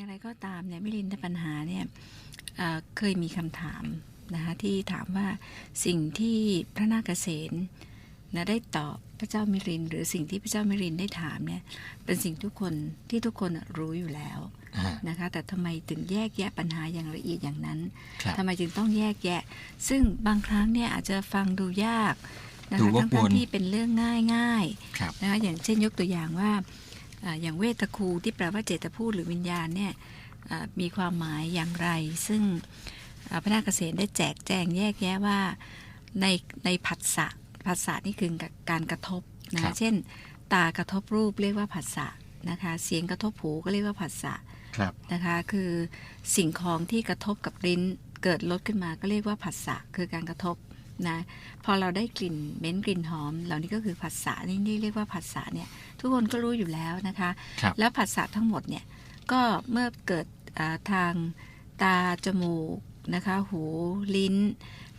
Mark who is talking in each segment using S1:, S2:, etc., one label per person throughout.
S1: อย่างไรก็ตามเนี่ยมิลินทปัญหาเนี่ยเอ่อเคยมีคำถามนะคะที่ถามว่าสิ่งที่พระนาคเษนนะได้ตอบพระเจ้ามิริน หรือสิ่งที่พระเจ้ามิรินได้ถามเนี่ยเป็นสิ่งทุกคนที่ทุกคนรู้อยู่แล้ว
S2: อ่า
S1: นะคะแต่ทำไมถึงแยกแยะปัญหาอย่างละเอียดอย่างนั้น
S2: ครับ
S1: ทำไมจึงต้องแยกแยะ ซึ่งบางครั้งเนี่ยอาจจะฟังดูยากนะ
S2: ดู
S1: คะ
S2: วก
S1: ทั้ง
S2: วน
S1: ๆที่เป็นเรื่องง่ายง่ายๆ
S2: ครับ
S1: นะคะอย่างเช่นยกตัวอย่างว่า อ่าอย่างเวทคูที่แปลว่าเจตพูดหรือวิญญาณเนี่ยอ่ามีความหมายอย่างไร ซึ่งอ่าพระนาคเษนได้แจกแจงแยกแยะว่าในในผัสสะผัสสะนี่คือการกระทบนะ
S2: ครั
S1: คะ
S2: บ
S1: เช่น ตากระทบรูปเรียกว่าผัสสะนะคะเสียงกระทบหูก็เรียกว่าผัสสะ
S2: ครับ
S1: นะคะคือสิ่งของที่กระทบกับลิ้นเกิดลดขึ้นมาก็เรียกว่าผัสสะคือการกระทบนะพอเราได้กลิ่นเหม็นกลิ่นหอม เหล่านี้ก็คือผัสสะนี่นี่เรียกว่าผัสสะเนี่ย ทุกคนก็รู้อยู่แล้วนะคะ
S2: ครับ
S1: แล้วผัสสะทั้งหมดเนี่ยก็เมื่อเกิดอ่าทางตาจมูกนะคะหูลิ้น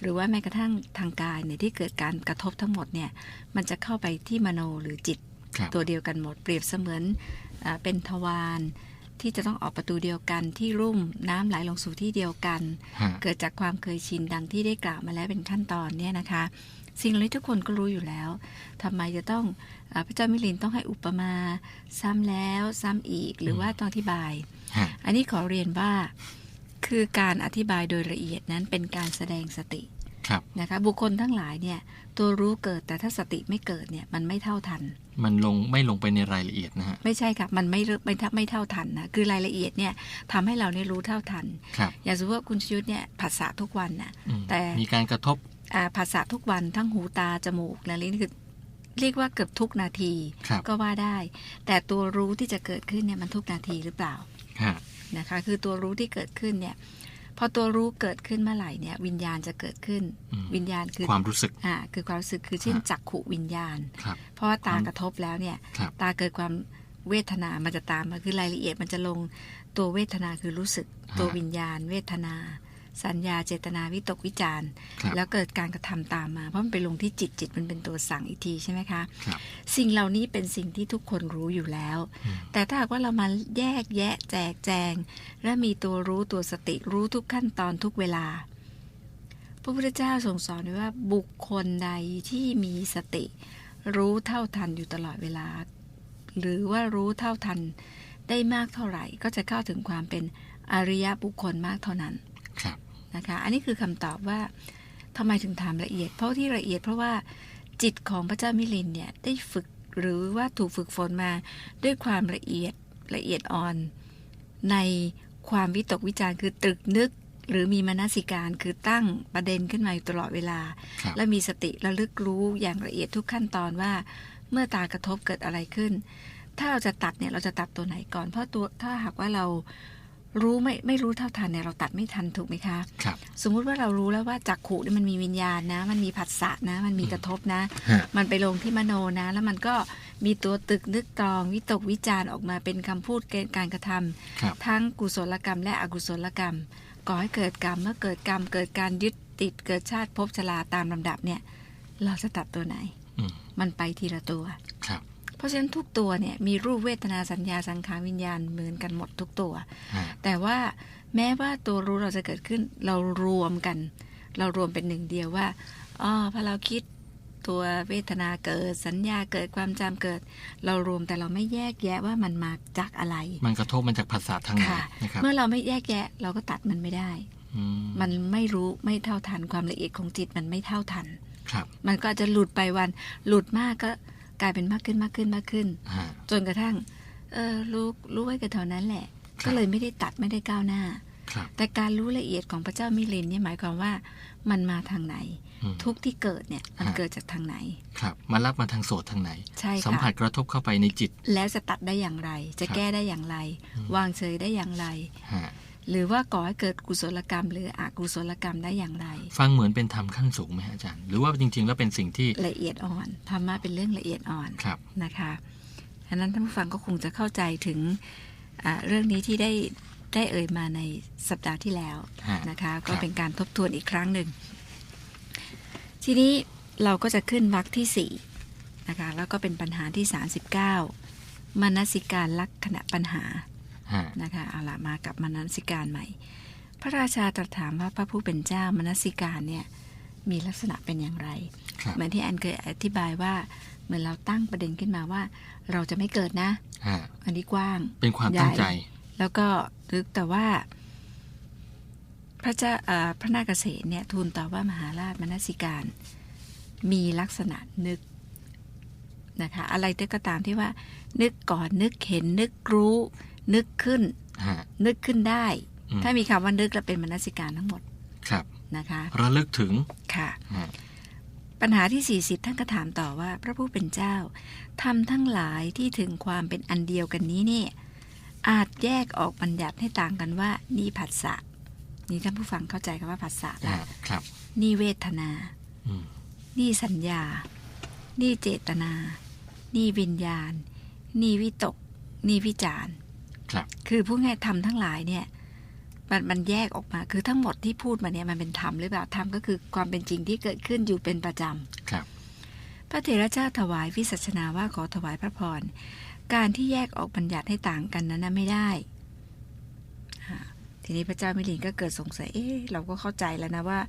S1: หรือว่าแม้กระทั่งทางกายเนี่ยที่เกิดการกระทบทั้งหมดเนี่ยมันจะเข้าไปที่มโนหรือจิต
S2: ครับ
S1: ตัวเดียวกันหมดเปรียบเสมือนอาเป็นทวาร ที่จะต้องออกประตูเดียวกันที่รุ่มน้ำไหลลงสู่ที่เดียวกัน
S2: ฮะ
S1: เกิดจากความเคยชินดังที่ได้กล่าวมาแล้วเป็นขั้นตอนเนี่ยนะคะ สิ่งเหล่านี้ทุกคนก็รู้อยู่แล้วทำไมจะต้องอาพระเจ้ามิลินต้องให้อุปมา ซ้ำแล้วซ้ำอีกหรือว่าต้องอธิบาย
S2: ฮะ
S1: อันนี้ขอเรียนว่าคือการอธิบายโดยละเอียดนั้นเป็นการแสดงสติ
S2: ครับ
S1: นะคะบุคคลทั้งหลายเนี่ยตัวรู้เกิดแต่ถ้าสติไม่เกิดเนี่ยมันไม่เท่าทัน
S2: มันลงไม่ลงไปในรายละเอียดนะฮะ
S1: ไม่ใช่ค่ะมันไม่เริ่มไม่เท่าไม่เท่าทันนะคือรายละเอียดเนี่ยทำให้เราเนี่ยรู้เท่าทัน
S2: ครับ
S1: อย่างสมมติว่าคุณชยุทธเนี่ยผัสสะทุกวันน่ะ
S2: อืม
S1: แต่
S2: มีการกระทบ
S1: อ่าผัสสะทุกวันทั้งหูตาจมูกและลิ้นคือเรียกว่าเกือบทุกนาที
S2: ครับ
S1: ก็ว่าได้ แต่ตัวรู้ที่จะเกิดขึ้นเนี่ยมันทุกนาทีหรือเปล่า
S2: ฮะ
S1: นะคะคือตัวรู้ที่เกิดขึ้นเนี่ย พอตัวรู้เกิดขึ้นเมื่อไหร่เนี่ยวิญญาณจะเกิดขึ้น
S2: อืม
S1: วิญญาณคือ
S2: ความรู้สึก
S1: อ่าคือความรู้สึกคือเช่น
S2: ฮะ
S1: จักขุวิญญาณ
S2: ครับ
S1: เพราะว่าตา
S2: ความ
S1: กระทบแล้วเนี่ย
S2: ครับ
S1: ตาเกิดความเวทนา มันจะตามมาคือรายละเอียดมันจะลงตัวเวทนาคือรู้สึก ตัววิญญาณ เวทนา สัญญาเจตนาวิตกวิจารณ์
S2: ครับ
S1: แล้วเกิดการกระทำตามมา เพราะมันไปลงที่จิตจิตมันเป็นตัวสั่งอีกทีใช่ไหมคะ
S2: ครับ
S1: สิ่งเหล่านี้เป็นสิ่งที่ทุกคนรู้อยู่แล้ว
S2: อืม
S1: แต่ถ้าหากว่าเรามาแยกแยะแจกแจง และมีตัวรู้ตัวสติรู้ทุกขั้นตอนทุกเวลา พระพุทธเจ้าทรงสอนไว้ว่าบุคคลใดที่มีสติ รู้เท่าทันอยู่ตลอดเวลา หรือว่ารู้เท่าทันได้มากเท่าไหร่ ก็จะเข้าถึงความเป็นอริยบุคคลมากเท่านั้น
S2: ครับ
S1: นะคะ อันนี้คือคำตอบว่าทำไมถึงถามละเอียด เพราะที่ละเอียดเพราะว่าจิตของพระเจ้ามิลินเนี่ยได้ฝึกหรือว่าถูกฝึกฝนมาด้วยความละเอียดละเอียดอ่อน ในความวิตกวิจารณ์คือตรึกนึกหรือมีมนสิการคือตั้งประเด็นขึ้นมาอยู่ตลอดเวลา
S2: ครับ
S1: และมีสติระลึกรู้อย่างละเอียดทุกขั้นตอนว่า เมื่อตากระทบเกิดอะไรขึ้น ถ้าเราจะตัดเนี่ยเราจะตัดตัวไหนก่อน เพราะตัวถ้าหากว่าเรา รู้ไม่ไม่รู้เท่าทันเนี่ยเราตัดไม่ทันถูกไหมคะ
S2: ครับ
S1: สมมุติว่าเรารู้แล้วว่าจักขุเนี่ยมันมีวิญญาณนะ มันมีผัสสะนะ มันมีกระทบนะ
S2: ฮะ
S1: มันไปลงที่มโนนะ แล้วมันก็มีตัวตึกนึกตรองวิตกวิจารณ์ออกมาเป็นคำพูดเกณฑ์การกระทำ
S2: ครับ
S1: ทั้งกุศลกรรม และอกุศลกรรม ก่อให้เกิดกรรมเมื่อเกิดกรรม เกิดการยึดติดเกิดชาติภพชราตามลำดับเนี่ย เราจะตัดตัวไหน
S2: อืม
S1: มันไปทีละตัว
S2: ครับ
S1: เพราะฉะนั้นทุกตัวเนี่ยมีรูปเวทนาสัญญาสังขารวิญญาณเหมือนกันหมดทุกตัว
S2: ฮะ
S1: แต่ว่าแม้ว่าตัวรู้เราจะเกิดขึ้นเรารวมกัน เรารวมเป็นหนึ่งเดียวว่าอ๋อพอเราคิดตัวเวทนาเกิดสัญญาเกิดความจำเกิด เรารวมแต่เราไม่แยกแยะว่ามันมาจากอะไร
S2: มันกระทบมันจากภาษาทางไหน
S1: ค่ะ
S2: นะครับ
S1: เมื่อเราไม่แยกแยะเราก็ตัดมันไม่ได้
S2: อืม
S1: มันไม่รู้ไม่เท่าทันความละเอียดของจิตมันไม่เท่าทัน
S2: ครับ
S1: มันก็อาจจะหลุดไปวันหลุดมากก็ กลายเป็นมากขึ้นมากขึ้นมากขึ้น
S2: ฮะ
S1: จนกระทั่ง เออรู้รู้ไว้กับเท่านั้นแหละ
S2: ครับ
S1: ก็เลยไม่ได้ตัดไม่ได้ก้าวหน้า
S2: ครับ
S1: แต่การรู้ละเอียดของพระเจ้ามิลินเนี่ยหมายความว่ามันมาทางไหน
S2: อืม
S1: ทุกที่เกิดเนี่ยมัน
S2: ฮะ
S1: เกิดจากทางไหน
S2: ครับมารับมาทางโสดทางไหน
S1: ใช่
S2: สัมผั
S1: ค่ะ
S2: สกระทบเข้าไปในจิต
S1: แล้วจะตัดได้อย่างไร จะ
S2: ครับ
S1: แก้ได้อย่างไร
S2: อืม
S1: วางเฉยได้อย่างไร
S2: ฮะ
S1: หรือว่าก่อให้เกิดกุศลกรรม หรืออกุศลกรรมได้อย่างไร
S2: ฟังเหมือนเป็นธรรมขั้นสูงไหมฮะอาจารย์ หรือว่าจริง ๆ แล้วเป็นสิ่งที่
S1: ละเอียดอ่อนธรรมะเป็นเรื่องละเอียดอ่อน
S2: ครับ
S1: นะคะฉะนั้นท่านผู้ฟังก็คงจะเข้าใจถึงอ่าเรื่องนี้ที่ได้ได้เอ่ยมาในสัปดาห์ที่แล้ว
S2: ฮะ
S1: นะคะก็
S2: ครับ
S1: เป็นการทบทวนอีกครั้งหนึ่ง ทีนี้เราก็จะขึ้นวรรคที่สี่นะคะแล้วก็เป็นปัญหาที่ 39มนสิการลักษณะปัญหา
S2: ฮะ
S1: นะคะเอาละมากับมนสิการใหม่ พระราชาตรัสถามว่าพระผู้เป็นเจ้ามนสิการเนี่ยมีลักษณะเป็นอย่างไร
S2: ครับ
S1: เหมือนที่แอนเคยอธิบายว่าเหมือนเราตั้งประเด็นขึ้นมาว่า เราจะไม่เกิดนะ
S2: ฮะ
S1: อันนี้กว้าง
S2: เป็นความตั้งใจ
S1: ใหญ่แล้วก็นึกแต่ว่า พระเจ้าเอ่อพระนาคเกษตรเนี่ยทูลตอบว่ามหาราชมนสิการ มีลักษณะนึกนะคะ อะไรก็ตามที่ว่า นึกก่อนนึกเห็นนึกรู้ นึกขึ้น
S2: ฮะ
S1: นึกขึ้นได้
S2: อืม
S1: ถ้ามีคำว่านึกแล้วเป็นมนสิการทั้งหมด
S2: ครับ
S1: นะคะ
S2: ระลึกถึง
S1: ค่ะ
S2: ฮะ
S1: ปัญหาที่ 40 ท่านก็ถามต่อว่า พระผู้เป็นเจ้าทำทั้งหลายที่ถึงความเป็นอันเดียวกันนี้เนี่ยอาจแยกออกบัญญัติให้ต่างกันว่า นี่ผัสสะ นี่ท่านผู้ฟังเข้าใจคำว่าผัสสะละ
S2: ฮะครับ
S1: นี่เวทนา
S2: อืม
S1: นี่สัญญา นี่เจตนา นี่วิญญาณ นี่วิตก นี่วิจารณ์
S2: ครับ
S1: คือผู้ง่ายธรรมทั้งหลายเนี่ยมันมันแยกออกมา คือทั้งหมดที่พูดมาเนี่ยมันเป็นธรรมหรือเปล่าธรรมก็คือความเป็นจริงที่เกิดขึ้นอยู่เป็นประจำ
S2: ครับ
S1: พระเถระเจ้าถวายวิสัชนาว่าขอถวายพระพรการที่แยกออกบัญญัติให้ต่างกันนั้นนะไม่ได้อ่าทีนี้พระเจ้ามิลินก็เกิดสงสัยเอ๊ะเราก็เข้าใจแล้วนะว่า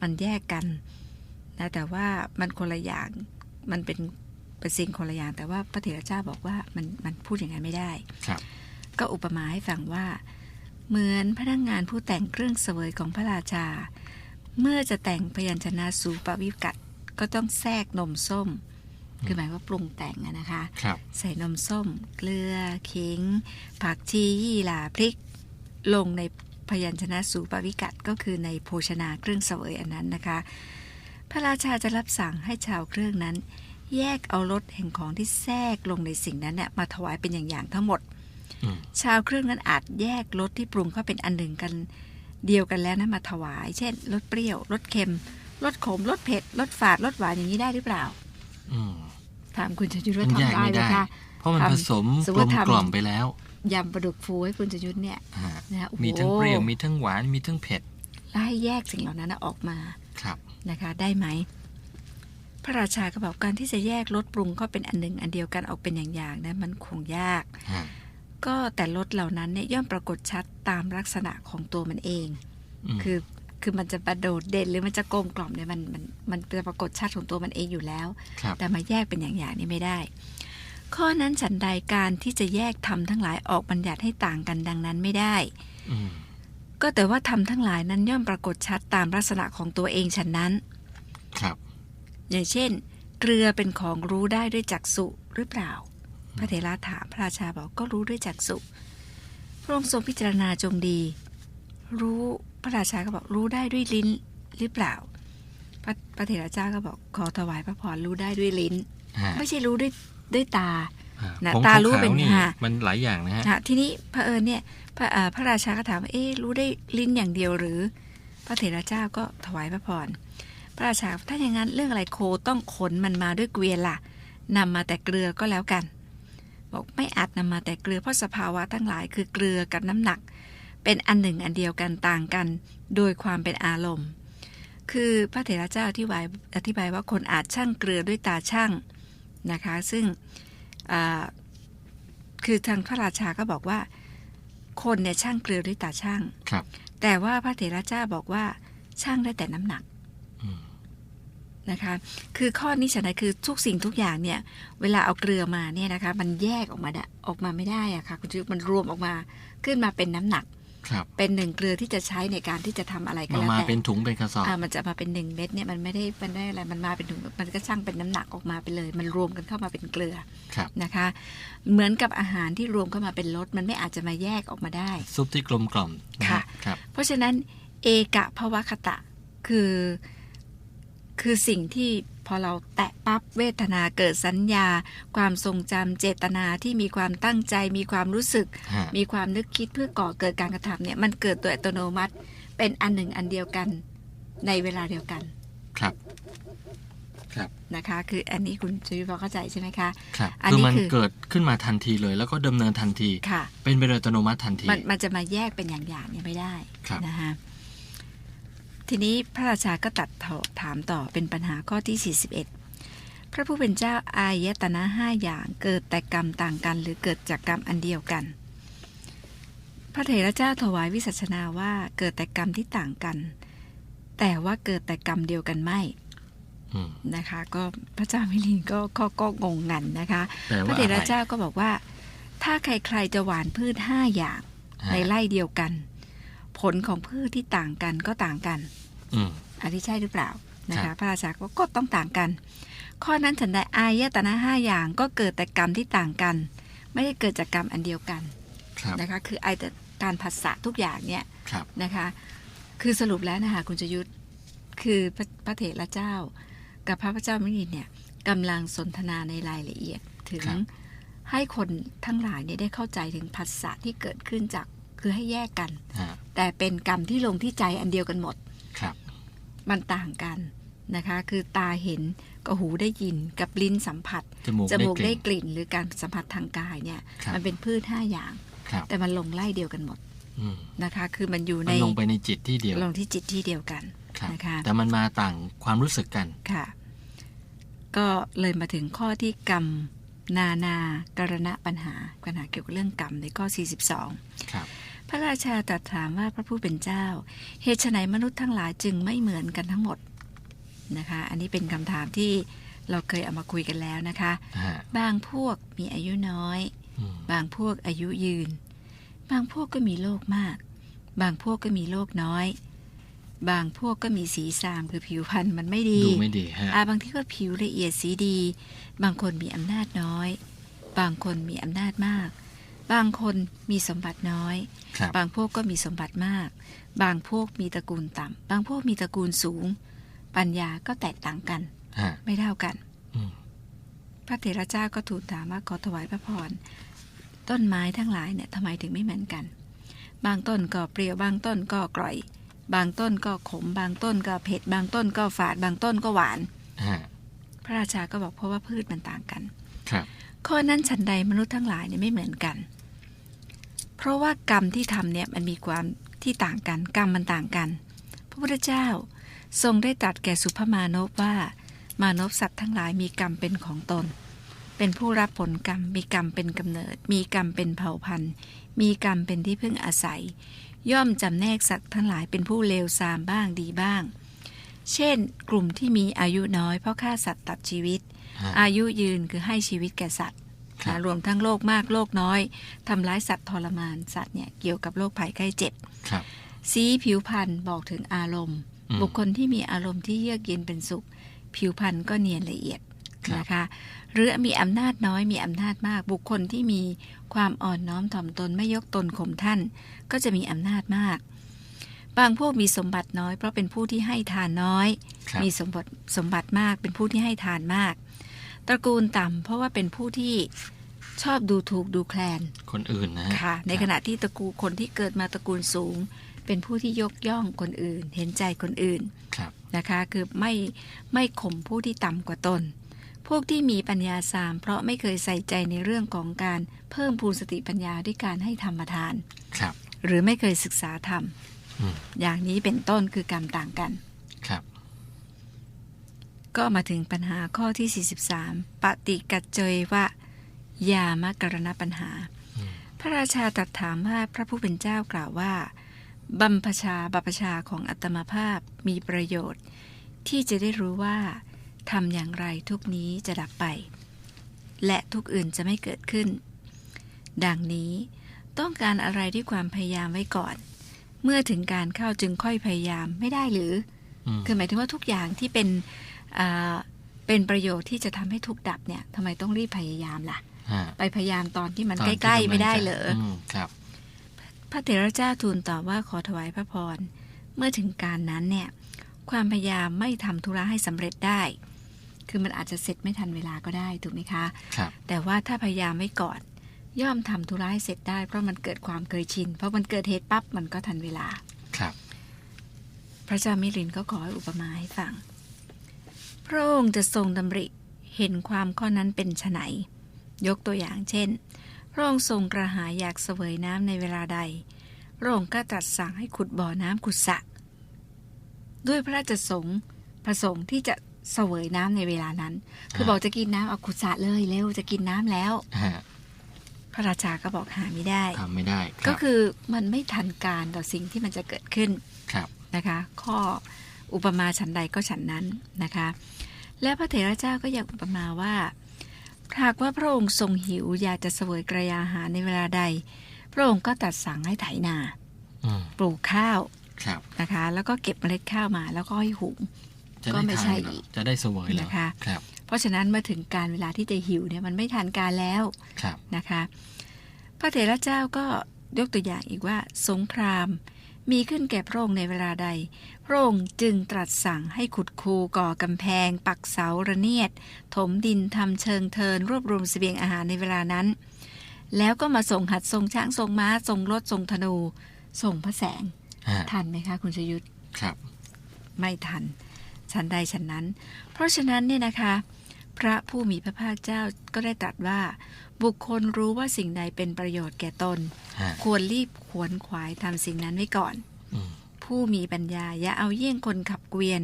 S1: มันแยกกันนะแต่ว่ามันคนละอย่างมันเป็นเป็นสิ่งคนละอย่างแต่ว่าพระเถระเจ้าบอกว่ามันมันพูดอย่างนั้นไม่ได้
S2: ครับ
S1: ก็อุปมาให้ฟังว่า เหมือนพนักงานผู้แต่งเครื่องเสวยของพระราชา เมื่อจะแต่งพยัญชนะสู่ปวิกัตก็ต้องแทรกนมส้ม คือหมายว่าปรุงแต่งอะนะคะ
S2: ครับ
S1: ใส่นมส้ม เกลือขิง ผักชียี่หร่าพริก ลงในพยัญชนะสูปวิกัตก็คือในโภชนาเครื่องเสวยอันนั้นนะคะ พระราชาจะรับสั่งให้ชาวเครื่องนั้น แยกเอารสแห่งของที่แทรกลงในสิ่งนั้นเนี่ยมาถวายเป็นอย่างๆทั้งหมด
S2: อืม
S1: ชาวเครื่องนั้นอาจแยกรสที่ปรุงเข้าเป็นอันหนึ่งกันเดียวกันแล้วนะมาถวาย เช่นรสเปรี้ยวรสเค็มรสขมรสเผ็ดรสฝาดรสหวานอย่างนี้ได้หรือเปล่า
S2: อืม
S1: ถามคุณชยุทธว่า
S2: มันแยก
S1: ทำได้
S2: ไม่
S1: ไหม
S2: ได้
S1: คะ
S2: เพราะมัน
S1: ทำ
S2: ผสม
S1: สม
S2: ก
S1: มุ
S2: ล
S1: ติ
S2: ม
S1: ทำ
S2: กล่อมไปแล้ว
S1: ยำปลาดุกฟูให้คุณชยุทธเนี่ย
S2: ฮะ
S1: นะโอ้โห
S2: มีทั้งเปรี้ยวมีทั้งหวานมีทั้งเผ็ด
S1: แล้วให้แยกสิ่งเหล่านั้นนะออกมา
S2: ครับ
S1: นะคะ ได้ไหม พระราชาก็บอกการที่จะแยกรสปรุงก็เป็นอันหนึ่งอันเดียวกันออกเป็นอย่างๆนะมันคงยาก
S2: ฮะ
S1: ก็แต่รสเหล่านั้นเนี่ยย่อมปรากฏชัดตามลักษณะของตัวมันเอง
S2: อืม
S1: คือคือมันจะประโดดเด่นหรือมันจะกลมกล่อมเนี่ยมันมันมันจะปรากฏชัดของตัวมันเองอยู่แล้ว
S2: ครับ
S1: แต่มาแยกเป็นอย่างๆนี่ไม่ได้ ข้อนั้นฉันใดการที่จะแยกทำทั้งหลายออกบัญญัติให้ต่างกันดังนั้นไม่ได้
S2: อืม
S1: ก็แต่ว่าทำทั้งหลายนั้นย่อมปรากฏชัดตามลักษณะของตัวเองฉันนั้น
S2: ครับ
S1: อย่างเช่น เกลือเป็นของรู้ได้ด้วยจักษุหรือเปล่า พระเถระถามพระราชาบอกก็รู้ด้วยจักษุพระองค์ทรงพิจารณาจงดี รู้พระราชาก็บอกรู้ได้ด้วยลิ้นหรือเปล่า พระพระเถระเจ้าก็บอกขอถวายพระพรรู้ได้ด้วยลิ้น
S2: ฮะ
S1: ไม่ใช่รู้ด้วยด้วยตา
S2: ฮะ
S1: น่ะ
S2: ผง
S1: ตารู้เป็น
S2: ขวๆนี่
S1: ฮะ
S2: มันหลายอย่างนะฮะ
S1: นะทีนี้พระเผอิญเนี่ยพระเอ่อพระราชาก็ถามว่าเอ๊ะรู้ได้ลิ้นอย่างเดียวหรือ พระเถระเจ้าก็ถวายพระพรพระราชาถ้าอย่างนั้นเรื่องอะไรโคต้องขนมันมาด้วยเกวียนล่ะนำมาแต่เกลือก็แล้วกัน บอกไม่อาจนำมาแต่เกลือเพราะสภาวะทั้งหลายคือเกลือกับน้ำหนัก เป็นอันหนึ่งอันเดียวกันต่างกัน โดยความเป็นอารมณ์ คือพระเถระเจ้าอธิบายอธิบายว่าคนอาจช่างเกลือด้วยตาช่างนะคะ ซึ่งอ่าคือทางพระราชาก็บอกว่า คนเนี่ยช่างเกลือด้วยตาช่าง
S2: ครับ
S1: แต่ว่าพระเถระเจ้าบอกว่าช่างได้แต่น้ำหนัก
S2: อืม
S1: นะคะ คือข้อนี้ฉันนะคือทุกสิ่งทุกอย่างเนี่ย เวลาเอาเกลือมาเนี่ยนะคะ มันแยกออกมาได้ออกมาไม่ได้อะค่ะคุณจุ๊บมันรวมออกมาขึ้นมาเป็นน้ำหนัก
S2: ครับ
S1: เป็นหนึ่งเกลือที่จะใช้ในการที่จะทำอะไรก็
S2: มา
S1: แล้ว
S2: มา
S1: แต่
S2: เป็นถุงเป็นกระสอบ
S1: อ่ามันจะมาเป็นหนึ่งเม็ดเนี่ยมันไม่ได้มันได้อะไรมันมาเป็นถุงมันก็ช่างเป็นน้ำหนักออกมาไปเลย มันรวมกันเข้ามาเป็นเกลือ
S2: ครับ
S1: นะคะ เหมือนกับอาหารที่รวมเข้ามาเป็นรสมันไม่อาจจะมาแยกออกมาได้
S2: ซุปที่กลมกล่อมนฮ
S1: ค่ะ
S2: ครับ
S1: เพราะฉะนั้นเอกะภวคตะคือ คือสิ่งที่พอเราแตะปั๊บเวทนาเกิดสัญญา ความทรงจำเจตนาที่มีความตั้งใจ มีความรู้สึก
S2: ฮะ
S1: มีความนึกคิดเพื่อก่อเกิดการกระทำเนี่ยมันเกิดโดยอัตโนมัติเป็นอันหนึ่งอันเดียวกันในเวลาเดียวกัน
S2: ครับ ครับ
S1: นะคะ คืออันนี้คุณชีวิตพอเข้าใจใช่ไหมคะ
S2: ครับ
S1: อัน
S2: คือ
S1: นี้
S2: มัน
S1: คือ
S2: เกิดขึ้นมาทันทีเลย แล้วก็ดำเนินทันที
S1: ค่ะ
S2: เป็นไปโดยอัตโนมัติทันที
S1: มันมันจะมาแยกเป็นอย่างๆเนี่ยไม่ได้
S2: ครับ
S1: นะคะ ทีนี้พระราชาก็ตัดถามต่อเป็นปัญหาข้อที่ 41 พระผู้เป็นเจ้าอายตนะห้าอย่างเกิดแต่กรรมต่างกัน หรือเกิดจากกรรมอันเดียวกัน พระเถระเจ้าถวายวิสัชนาว่าเกิดแต่กรรมที่ต่างกัน แต่ว่าเกิดแต่กรรมเดียวกันไม่
S2: อืม
S1: นะคะก็พระเจ้ามิลินก็ก็ก็งงงันนะคะ
S2: แปล
S1: พ
S2: ว่า
S1: ระเถ
S2: อะไร
S1: ระเจ้าก็บอกว่า ถ้าใครๆจะหว่านพืชห้าอย่าง
S2: ฮะ
S1: ในไร่เดียวกัน ผลของพืชที่ต่างกันก็ต่างกัน
S2: อืม
S1: อันนี้ใช่หรือเปล่านะ
S2: ครั
S1: คะ
S2: บ
S1: พระราชาก็ก็ต้องต่างกัน ข้อนั้นฉันใดอายตนะห้าอย่างก็เกิดแต่กรรมที่ต่างกัน ไม่ได้เกิดจากกรรมอันเดียวกัน
S2: ครับ
S1: นะคะคือไอแต่การผัสสะทุกอย่างเนี่ย
S2: ครับ
S1: นะคะ คือสรุปแล้วนะคะคุณจยุทธคือพระพระเถระเจ้า กับพระพเจ้ามิลินเนี่ยกำลังสนทนาในรายละเอียดถึง
S2: ครับ
S1: ให้คนทั้งหลายเนี่ยได้เข้าใจถึงผัสสะที่เกิดขึ้นจากคือให้แยกกัน
S2: ฮะ
S1: แต่เป็นกรรมที่ลงที่ใจอันเดียวกันหมด
S2: ครับ
S1: มันต่างกันนะคะ คือตาเห็นกับหูได้ยินกับลิ้นสัมผัส
S2: จมูก
S1: จมูก
S2: ได้
S1: ได้
S2: ก
S1: ก
S2: ลิ่น
S1: ลิ่นหรือการสัมผัสทางกายเนี่ย
S2: ครับ
S1: มันเป็นพืชห้าอย่าง
S2: ครับ
S1: แต่มันลงไล่เดียวกันหมด
S2: อืม
S1: นะคะ คือมันอยู่
S2: มั
S1: ใน
S2: นลงไปในจิตที่เดียว
S1: ลงที่จิตที่เดียวกัน
S2: ครับ
S1: นะคะ
S2: แต่มันมาต่างความรู้สึกกัน
S1: ค่ะ ก็เลยมาถึงข้อที่กรรมนานาการณะปัญหาปัญหาเกี่ยวกับเรื่องกรรมในข้อ 42
S2: ครับ
S1: พระราชาตรัสถามว่าพระผู้เป็นเจ้า เหตุไฉนมนุษย์ทั้งหลายจึงไม่เหมือนกันทั้งหมดนะคะ อันนี้เป็นคำถามที่เราเคยเอามาคุยกันแล้วนะคะ
S2: ฮะ
S1: บางพวกมีอายุน้อย
S2: อืม
S1: บางพวกอายุยืน บางพวกก็มีโรคมาก บางพวกก็มีโรคน้อย บางพวกก็มีสีซามคือผิวพรรณมันไม่ดี
S2: ดูไม่ดีฮะ
S1: อาบางที่ก็ผิวละเอียดสีดี บางคนมีอำนาจน้อย บางคนมีอำนาจมาก บางคนมีสมบัติน้อย
S2: ครับ
S1: บางพวกก็มีสมบัติมาก บางพวกมีตระกูลต่ำ บางพวกมีตระกูลสูง ปัญญาก็แตกต่างกัน
S2: ฮะ
S1: ไม่เท่ากัน
S2: อืม
S1: พระเถระเจ้าก็ทูลถามว่าขอถวายพระพร ต้นไม้ทั้งหลายเนี่ยทำไมถึงไม่เหมือนกัน บางต้นก็เปรี้ยว บางต้นก็กร่อย บางต้นก็ขม บางต้นก็เผ็ด บางต้นก็ฝาด บางต้นก็หวาน
S2: ฮะ
S1: พระราชาก็บอกเพราะว่าพืชมันต่างกัน
S2: ครับ
S1: ข้อนั้นฉันใดมนุษย์ทั้งหลายเนี่ยไม่เหมือนกัน เพราะว่ากรรมที่ทำเนี่ยมันมีความที่ต่างกัน กรรมมันต่างกัน พระพุทธเจ้าทรงได้ตรัสแก่สุภมานพว่า มานพสัตว์ทั้งหลายมีกรรมเป็นของตน เป็นผู้รับผลกรรม มีกรรมเป็นกำเนิด มีกรรมเป็นเผ่าพันธุ์ มีกรรมเป็นที่พึ่งอาศัย ย่อมจำแนกสัตว์ทั้งหลายเป็นผู้เลวทรามบ้างดีบ้าง เช่น กลุ่มที่มีอายุน้อยเพราะฆ่าสัตว์ตัดชีวิต
S2: ฮะ
S1: อายุยืนคือให้ชีวิตแก่สัตว์
S2: ครับ
S1: นะรวมทั้งโรคมากโรคน้อยทำร้ายสัตว์ทรมานสัตว์เนี่ยเกี่ยวกับโรคภัยไข้เจ็บ
S2: ครับ
S1: สีผิวพรรณบอกถึงอารมณ์
S2: อืม
S1: บุคคลที่มีอารมณ์ที่เยือกเย็นเป็นสุข ผิวพรรณก็เนียนละเอียด
S2: ครับ
S1: นะคะหรือมีอำนาจน้อยมีอำนาจมาก บุคคลที่มีความอ่อนน้อมถ่อมตนไม่ยกตนข่มท่าน ก็จะมีอำนาจมาก บางพวกมีสมบัติน้อยเพราะเป็นผู้ที่ให้ทานน้อย
S2: ครับ
S1: มีสมบัติสมบัติมากเป็นผู้ที่ให้ทานมาก ตระกูลต่ำเพราะว่าเป็นผู้ที่ชอบดูถูกดูแคลน
S2: คนอื่นนะฮะ
S1: ค่ะ ใน
S2: รับ
S1: ขณะที่ตระกูลคนที่เกิดมาตระกูลสูง เป็นผู้ที่ยกย่องคนอื่น เห็นใจคนอื่น
S2: ครับ
S1: นะคะ คือไม่ไม่ข่มผู้ที่ต่ำกว่าตน พวกที่มีปัญญาสาม เพราะไม่เคยใส่ใจในเรื่องของการเพิ่มพูนสติปัญญาด้วยการให้ธรรมทาน
S2: ครับ
S1: หรือไม่เคยศึกษาธรรม
S2: อืม
S1: อย่างนี้เป็นต้นคือกรรมต่างกัน
S2: ครับ
S1: ก็มาถึงปัญหาข้อที่ 43 ปฏิกัจเจยวะยามกรณปัญหา
S2: อืม
S1: พระราชาตรัสถามว่าพระผู้เป็นเจ้ากล่าวว่าบัมพชาบัพชาของอัตมภาพมีประโยชน์ ที่จะได้รู้ว่าทำอย่างไรทุกนี้จะดับไป และทุกอื่นจะไม่เกิดขึ้น ดังนี้ต้องการอะไรด้วยความพยายามไว้ก่อน เมื่อถึงการเข้าจึงค่อยพยายามไม่ได้หรือ
S2: อืม
S1: คือหมายถึงว่าทุกอย่างที่เป็นอ่า เป็นประโยชน์ที่จะทำให้ทุกข์ดับเนี่ยทำไมต้องรีบพยายามล่ะ
S2: ฮะ
S1: ไปพยายามตอนที่มัน
S2: ตอ
S1: ใก
S2: ที่
S1: ล้ๆ
S2: กำง
S1: ไม่ได้
S2: จะ
S1: เหรออ
S2: มครับ
S1: พระเถระเจ้าทูลตอบว่าขอถวายพระพร เมื่อถึงการนั้นเนี่ย ความพยายามไม่ทำธุระให้สำเร็จได้ คือมันอาจจะเสร็จไม่ทันเวลาก็ได้ถูกไหมคะ
S2: ครับ
S1: แต่ว่าถ้าพยายามไว้ก่อนย่อมทำธุระให้เสร็จได้ เพราะมันเกิดความเคยชิน เพราะมันเกิดเหตุปั๊บมันก็ทันเวลา
S2: ครับ
S1: พระเจ้ามิลินก็ขอให้อุปมาให้ฟังพ ระองค์จะทรงดำริเห็นความข้อนั้นเป็นไฉนยกตัวอย่างเช่น พระองค์ทรงกระหายอยากเสวยน้ำในเวลาใด พระองค์ก็ตรัสสั่งให้ขุดบ่อน้ำขุดสระด้วยพระราชสงฆ์ประสงค์ที่จะเสวยน้ำในเวลานั้น คือ
S2: ฮะ
S1: บอกจะกินน้ำเอาขุดสระเลยเร็วจะกินน้ำแล้ว
S2: ฮะ
S1: พระราชาก็บอกหาไม่ได้
S2: ทำไม่ได้รับ
S1: ก็คือมันไม่ทันการต่อสิ่งที่มันจะเกิดขึ้น
S2: ครับ
S1: นะคะ ข้ออุปมาฉันใดก็ฉันนั้นนะคะ และพระเถระเจ้าก็ยังอุปมาว่าหากว่าพระองค์ทรงหิวอยากจะเสวยกระยาหารในเวลาใด พระองค์ก็ตรัดสั่งให้ไถนา
S2: อืม
S1: ปลูกข้าว
S2: ครับ
S1: นะคะ แล้วก็เก็บเมล็ดข้าวมาแล้วก็ให้หุง
S2: จะ
S1: ก็
S2: ได้
S1: ไม่
S2: ทา
S1: ใช่
S2: นเหรอ
S1: อีก
S2: จะได้เสวยเหรอ
S1: นะคะ
S2: ครับ
S1: เพราะฉะนั้นเมื่อถึงการเวลาที่จะหิวเนี่ยมันไม่ทันการแล้ว
S2: ครับ
S1: นะคะ พระเถระเจ้าก็ยกตัวอย่างอีกว่า สงครามมีขึ้นแก่พระองค์ในเวลาใด พระองค์จึงตรัสสั่งให้ขุดคูก่อกำแพง ปักเสาระเนียด ถมดินทำเชิงเทิน รวบรวมเสบียงอาหารในเวลานั้น แล้วก็มาส่งหัดส่งช้างส่งม้าส่งรถส่งธนูส่งพระแสง
S2: ฮะ
S1: ทันไหมคะ คุณชยุทธ
S2: ครับ
S1: ไม่ทันฉันใดฉันนั้น เพราะฉะนั้นเนี่ยนะคะ พระผู้มีพระภาคเจ้าก็ได้ตรัสว่า บุคคลรู้ว่าสิ่งใดเป็นประโยชน์แก่ตน
S2: ฮะ
S1: ควรรีบขวนขวายทำสิ่งนั้นไว้ก่อน
S2: อืม
S1: ผู้มีปัญญาอย่าเอาเยี่ยงคนขับเกวียน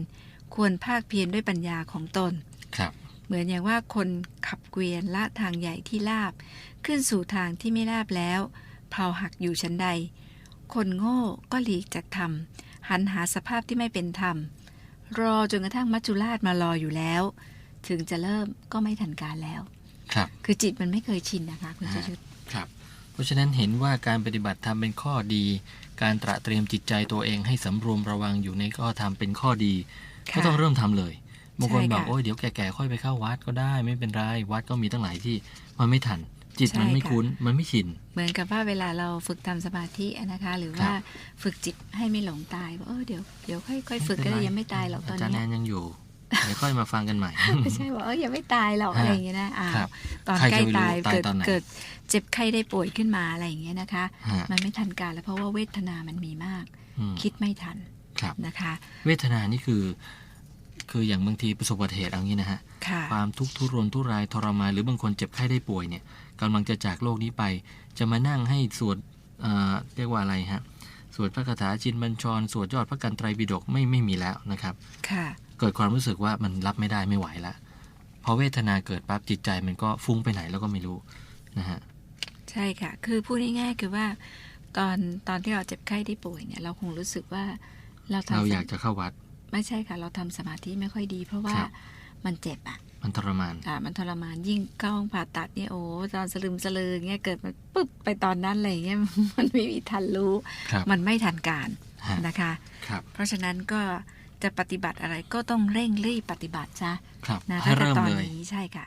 S1: ควรภาคเพียรด้วยปัญญาของตน
S2: ครับ
S1: เหมือนอย่างว่าคนขับเกวียนละทางใหญ่ที่ลาบ ขึ้นสู่ทางที่ไม่ลาบแล้วเพลาหักอยู่ชั้นใด คนโง่ก็หลีกจากธรรม หันหาสภาพที่ไม่เป็นธรรม รอจนกระทั่งมัจจุราชมารออยู่แล้ว ถึงจะเริ่มก็ไม่ทันการแล้ว
S2: ครับ
S1: คือจิตมันไม่เคยชินนะคะคุณชยุทธ
S2: ครับ เพราะฉะนั้นเห็นว่าการปฏิบัติธรรมเป็นข้อดี การตระเตรียมจิตใจตัวเองให้สำรวมระวังอยู่ในข้อธรรมเป็นข้อดี ก็ต้องเริ่มทำเลยบางคน
S1: ใช่ค่ะ
S2: บอกโอ้ยเดี๋ยวแก่ๆค่อยไปเข้าวัดก็ได้ไม่เป็นไรวัดก็มีตั้งหลายที่มันไม่ทันจิตมันไม่คุ้นมันไม่ชิน
S1: เหมือนกับว่าเวลาเราฝึกทำสมาธินะคะ หรือว่าฝึกจิตให้ไม่หลงตายว่าเออเดี๋ยวเดี๋ยวค่อยค่อยฝึกก็ได้ยังไม่ตายหรอกตอน
S2: อาจารย์แน
S1: เนี้ย
S2: นยังอยู่ เดี๋ยวค่อยมาฟังกันใหม่
S1: ไม่ใช่ว่าเออยังไม่ตายหรอก
S2: ฮะ
S1: อะไรอย่างเงี้ยนะอ้าว
S2: ครับ
S1: ตอน
S2: ใคร
S1: ใกล้
S2: จะไปรู้
S1: ตาย
S2: ตาย
S1: เกิด
S2: ตอนไหน
S1: เกิดเจ็บไข้ได้ป่วยขึ้นมาอะไรอย่างเงี้ยนะคะ
S2: ฮะ
S1: มันไม่ทันการแล้วเพราะว่าเวทนามันมีมาก
S2: อืม
S1: คิดไม่ทัน
S2: ครับ
S1: นะคะ
S2: เวทนานี่คือ คืออย่างบางทีประสบอุบัติเหตุเอย่างนี้นะฮะ
S1: ค่ะ
S2: ความทุกข์ทุรนทุรายทรมานหรือบางคนเจ็บไข้ได้ป่วยเนี่ยกำลังจะจากโลกนี้ไป จะมานั่งให้สวดเอ่อเรียกว่าอะไรฮะสวดพระคาถาจินบัญชรสวดยอดพระกันไตรปิฎกไม่ไม่มีแล้วนะครับ
S1: ค่ะ
S2: เกิดความรู้สึกว่ามันรับไม่ได้ไม่ไหวแล้วพอเวทนาเกิดปั๊บจิตใจมันก็ฟุ้งไปไหนแล้วก็ไม่รู้นะฮะ
S1: ใช่ค่ะ คือพูดง่ายๆคือว่า ตอนตอนที่เราเจ็บไข้ได้ป่วยเนี่ย เราคงรู้สึกว่าเราทำ
S2: เรา
S1: สม
S2: อยากจะเข้าวัด
S1: ไม่ใช่ค่ะ เราทำสมาธิไม่ค่อยดี เพราะว่า
S2: ครับ
S1: มันเจ็บอะ
S2: มันทรมาน
S1: อะมันทรมานยิ่งเข้าห้องผ่าตัดเนี่ยโอ้ตอนสลึมสลือเงี้ยเกิดมันปุ๊บไปตอนนั้นอะไรเงี้ยมันไม่มีทันรู้
S2: ครับ
S1: มันไม่ทันการ
S2: ฮะ
S1: นะคะ
S2: ครับ
S1: เพราะฉะนั้นก็ จะปฏิบัติอะไรก็ต้องเร่งรีบปฏิบัติซะ
S2: ครับ
S1: นะ
S2: ให้
S1: ตั้งแต่
S2: เริ่ม
S1: ตอน
S2: เลย
S1: นี้ใช่ค่ะ